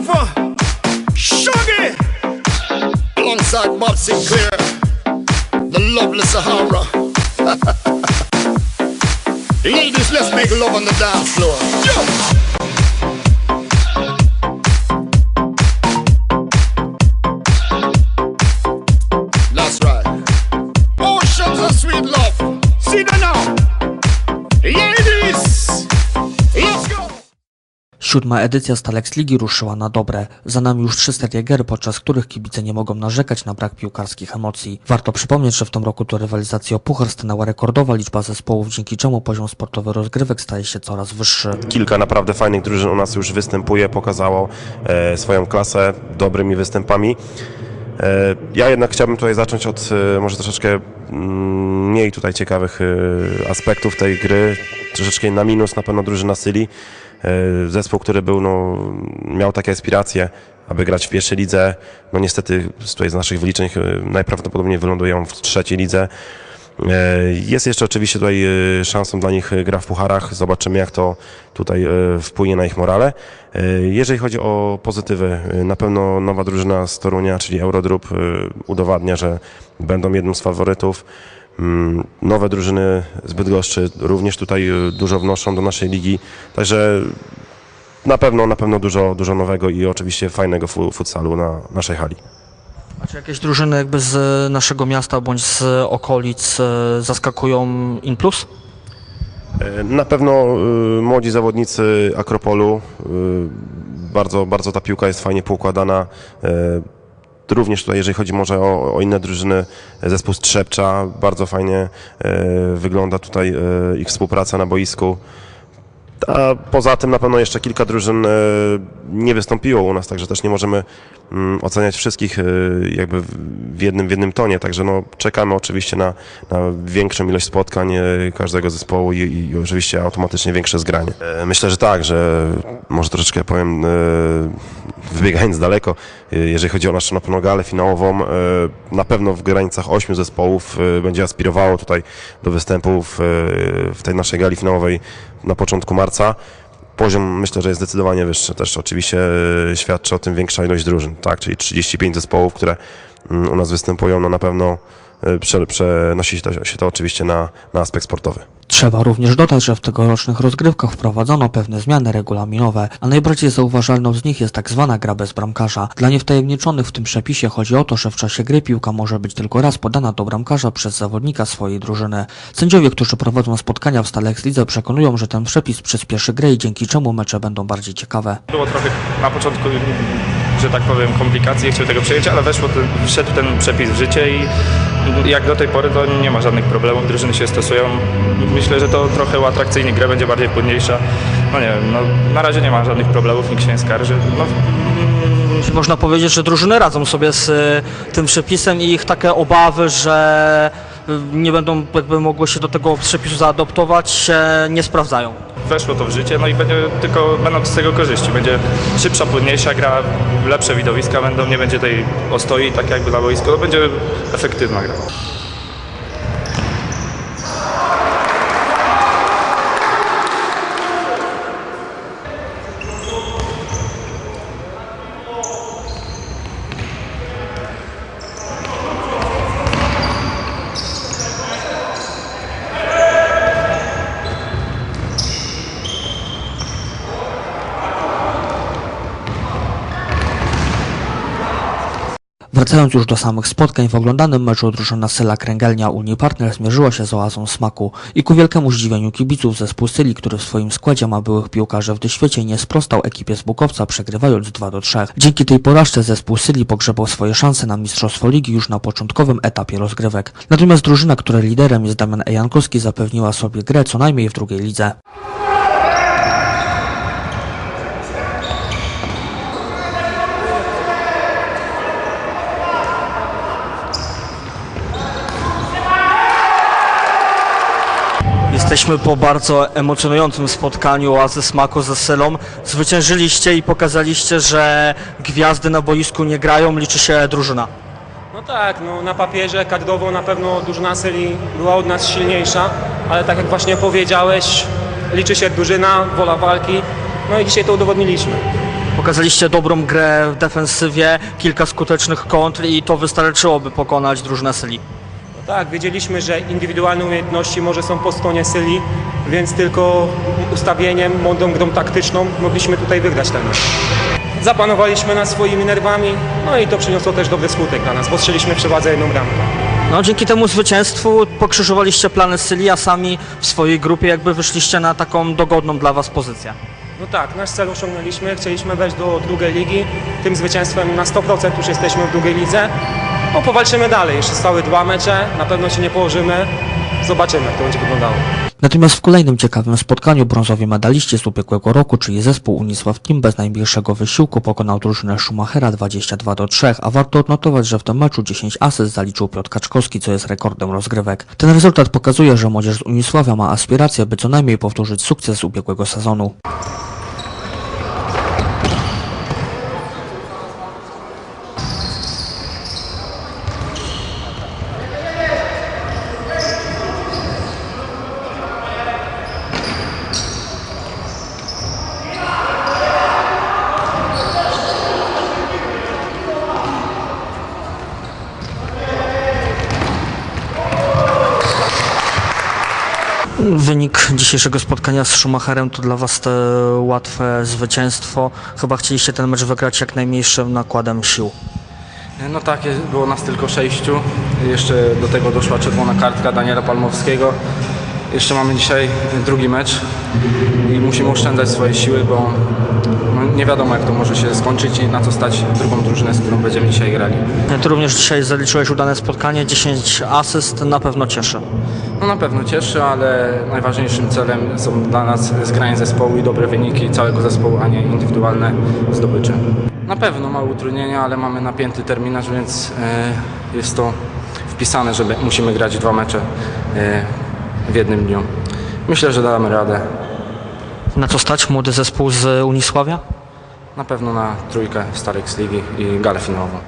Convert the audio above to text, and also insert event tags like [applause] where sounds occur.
Alpha, Shuggy, alongside Bob Sinclair, the lovely Sahara. [laughs] Ladies, let's make love on the dance floor. Yo! That's right. Oceans of sweet love. See that now. Siódma edycja Stalex Ligi ruszyła na dobre. Za nami już trzy serie gier, podczas których kibice nie mogą narzekać na brak piłkarskich emocji. Warto przypomnieć, że w tym roku to rywalizacja o puchar stanęła rekordowa liczba zespołów, dzięki czemu poziom sportowy rozgrywek staje się coraz wyższy. kilka naprawdę fajnych drużyn u nas już występuje, pokazało e, swoją klasę dobrymi występami. E, ja jednak chciałbym tutaj zacząć od e, może troszeczkę mm, mniej tutaj ciekawych e, aspektów tej gry. Troszeczkę na minus na pewno drużyna Syli. Zespół, który był, no, miał takie aspiracje, aby grać w pierwszej lidze. No niestety tutaj z naszych wyliczeń najprawdopodobniej wylądują w trzeciej lidze. E, Jest jeszcze oczywiście tutaj e, szansą dla nich e, gra w pucharach. Zobaczymy, jak to tutaj wpłynie na ich morale. Jeżeli chodzi o pozytywy, na pewno nowa drużyna z Torunia, czyli Eurodrup, udowadnia, że będą jednym z faworytów. Mm, Nowe drużyny z Bydgoszczy również tutaj dużo wnoszą do naszej ligi. Także na pewno, na pewno dużo, dużo nowego i oczywiście fajnego fu- futsalu na naszej hali. A czy jakieś drużyny jakby z naszego miasta bądź z okolic e, zaskakują in plus? E, Na pewno młodzi zawodnicy Akropolu, bardzo, bardzo ta piłka jest fajnie poukładana. E, Również tutaj, jeżeli chodzi może o, o inne drużyny, zespół Strzepcza, bardzo fajnie e, wygląda tutaj e, ich współpraca na boisku. A poza tym na pewno jeszcze kilka drużyn e, nie wystąpiło u nas, także też nie możemy mm, oceniać wszystkich e, jakby w- jednym, w jednym tonie. Także no, czekamy oczywiście na, na większą ilość spotkań e, każdego zespołu i, i oczywiście automatycznie większe zgranie. Myślę, że tak, że może troszeczkę powiem, wybiegając daleko, jeżeli chodzi o naszą na pewno galę finałową, na pewno w granicach ośmiu zespołów będzie aspirowało tutaj do występów w tej naszej gali finałowej na początku marca. Poziom myślę, że jest zdecydowanie wyższy. Też. Oczywiście e, świadczy o tym większa ilość drużyn, tak, czyli 35 zespołów, które mm, u nas występują, no na pewno prze, przenosi się to, się to oczywiście na, na aspekt sportowy. Trzeba również dodać, że w tegorocznych rozgrywkach wprowadzono pewne zmiany regulaminowe, a najbardziej zauważalną z nich jest tak zwana gra bez bramkarza. Dla niewtajemniczonych w tym przepisie chodzi o to, że w czasie gry piłka może być tylko raz podana do bramkarza przez zawodnika swojej drużyny. Sędziowie, którzy prowadzą spotkania w Stalex Lidze przekonują, że ten przepis przyspieszy grę i dzięki czemu mecze będą bardziej ciekawe. Było trochę na początku, że tak powiem, komplikacji, nie chciał tego przyjąć, ale weszło wszedł ten przepis w życie i jak do tej pory to nie ma żadnych problemów, drużyny się stosują. Myślę, że to trochę uatrakcyjni grę, będzie bardziej płynniejsza. No nie wiem, no, na razie nie ma żadnych problemów, nikt się nie skarży. No, można powiedzieć, że drużyny radzą sobie z y, tym przepisem i ich takie obawy, że nie będą jakby mogły się do tego przepisu zaadoptować, się nie sprawdzają? weszło to w życie, no i będzie tylko będą z tego korzyści. Będzie szybsza, płynniejsza gra, lepsze widowiska będą, nie będzie tej ostoi tak jakby na boisku, to będzie efektywna gra. Wracając już do samych spotkań, w oglądanym meczu drużyna Syla Kręgelnia Unii Partner zmierzyła się z oazą smaku i ku wielkiemu zdziwieniu kibiców zespół Syli, który w swoim składzie ma byłych piłkarzy w Dyświecie, nie sprostał ekipie z Bukowca, przegrywając 2 do 3. Dzięki tej porażce zespół Syli pogrzebał swoje szanse na Mistrzostwo Ligi już na początkowym etapie rozgrywek. Natomiast drużyna, której liderem jest Damian Ejankowski, zapewniła sobie grę co najmniej w drugiej lidze. Jesteśmy po bardzo emocjonującym spotkaniu Oazy Smaku ze Sylą. Zwyciężyliście i pokazaliście, że gwiazdy na boisku nie grają, liczy się drużyna. No tak, no na papierze kadrowo na pewno drużyna Syli była od nas silniejsza, ale tak jak właśnie powiedziałeś, liczy się drużyna, wola walki, no i dzisiaj to udowodniliśmy. Pokazaliście dobrą grę w defensywie, kilka skutecznych kontr i to wystarczyło, by pokonać drużynę Syli. Tak, wiedzieliśmy, że indywidualne umiejętności może są po stronie Syli, więc tylko ustawieniem, mądrą grą taktyczną mogliśmy tutaj wygrać ten mecz. Zapanowaliśmy nad swoimi nerwami, no i to przyniosło też dobry skutek dla nas, bo strzeliśmy w przewadze jedną bramkę. No, dzięki temu zwycięstwu pokrzyżowaliście plany Syli, a sami w swojej grupie jakby wyszliście na taką dogodną dla Was pozycję. No tak, nasz cel osiągnęliśmy, chcieliśmy wejść do drugiej ligi, tym zwycięstwem na 100% już jesteśmy w drugiej lidze. No powalczymy dalej, jeszcze zostały dwa mecze, na pewno się nie położymy, zobaczymy jak to będzie wyglądało. Natomiast w kolejnym ciekawym spotkaniu brązowi medaliści z ubiegłego roku, czyli zespół Unisław Team bez najmniejszego wysiłku pokonał drużynę Schumachera 22 do 3, a warto odnotować, że w tym meczu 10 asyst zaliczył Piotr Kaczkowski, co jest rekordem rozgrywek. Ten rezultat pokazuje, że młodzież z Unisławia ma aspiracje, by co najmniej powtórzyć sukces z ubiegłego sezonu. Wynik dzisiejszego spotkania z Schumacherem to dla Was te łatwe zwycięstwo. Chyba chcieliście ten mecz wygrać jak najmniejszym nakładem sił. No tak, było nas tylko sześciu. Jeszcze do tego doszła czerwona kartka Daniela Palmowskiego. Jeszcze mamy dzisiaj drugi mecz i musimy oszczędzać swoje siły, bo no, nie wiadomo jak to może się skończyć i na co stać drugą drużynę, z którą będziemy dzisiaj grali. Ty również dzisiaj zaliczyłeś udane spotkanie, 10 asyst, na pewno cieszy. No na pewno cieszy, ale najważniejszym celem są dla nas zgranie zespołu i dobre wyniki całego zespołu, a nie indywidualne zdobycze. Na pewno małe utrudnienia, ale mamy napięty terminarz, więc e, jest to wpisane, że musimy grać dwa mecze e, w jednym dniu. Myślę, że damy radę. Na co stać młody zespół z Unisławia? Na pewno na trójkę Starex Ligi i galę finałową.